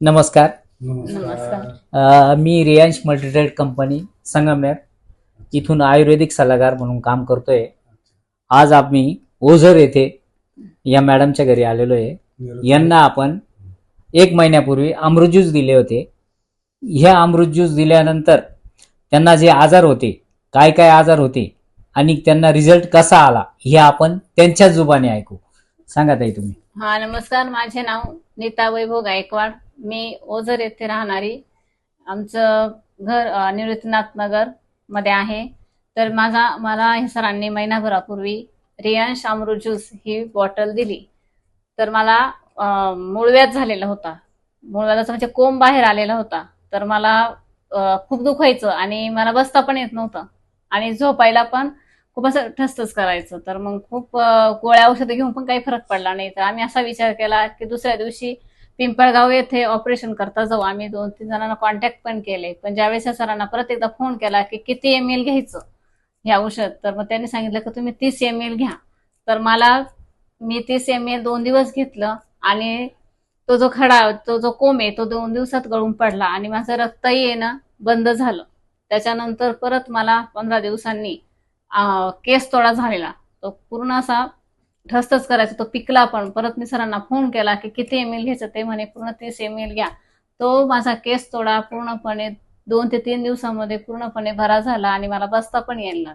नमस्कार. मी Riyansh multitrade company Sangamner इथून आयुर्वेदिक सल्लागार म्हणून काम करतोय. आज आम्ही ओझर येथे या मॅडमच्या घरी आलेलो आहे. यांना आपण एक महिन्यापूर्वी अमृत ज्यूस दिले होते. ह्या अमृत ज्यूस दिल्यानंतर त्यांना जे आजार होते काय काय आजार होते आणि त्यांना रिझल्ट कसा आला हे आपण त्यांच्याच जुबाने ऐकू. सांगा ताई तुम्ही. हा नमस्कार. माझे नाव नीता वैभव गायकवाड. मी ओझर येथे राहणारी आमचं घर अ, निवृत्तीनाथ नगरमध्ये आहे. तर माझा मला हे सरांनी महिनाभरापूर्वी रियांश अमृत ज्यूस ही बॉटल दिली. तर मला मुळव्यात झालेला होता. मुळव्याचा म्हणजे कोंब बाहेर आलेला होता. तर मला खूप दुखायचं आणि मला बसता पण येत नव्हतं. आणि झोपायला पण खूप असं ठसठस करायचं. तर मग खूप गोळ्या औषधं घेऊन पण काही फरक पडला नाही. तर आम्ही असा विचार केला की दुसऱ्या दिवशी पिंपळगाव येथे ऑपरेशन करता जाऊ. आम्ही दोन तीन जणांना कॉन्टॅक्ट पण केले. पण ज्यावेळेस या सरांना परत एकदा फोन केला की किती एम एल घ्यायचं हे औषध तर मग त्यांनी सांगितलं की तुम्ही तीस एम एल घ्या. तर मला मी तीस एम एल दोन दिवस घेतलं आणि तो जो खडा तो जो कोम आहे तो दोन दिवसात गळून पडला आणि माझं रक्तही येणं बंद झालं. त्याच्यानंतर परत मला पंधरा दिवसांनी केस तोडा झालेला. तो पूर्ण असा ठसठस करायचा. तो पिकला पण. परत मी सरांना फोन केला की किती एम एल घ्यायचं ते म्हणे पूर्ण तीस एम एल घ्या. तो माझा केस तोडा पूर्णपणे दोन ते तीन दिवसामध्ये पूर्णपणे भरा झाला आणि मला बसता पण यायला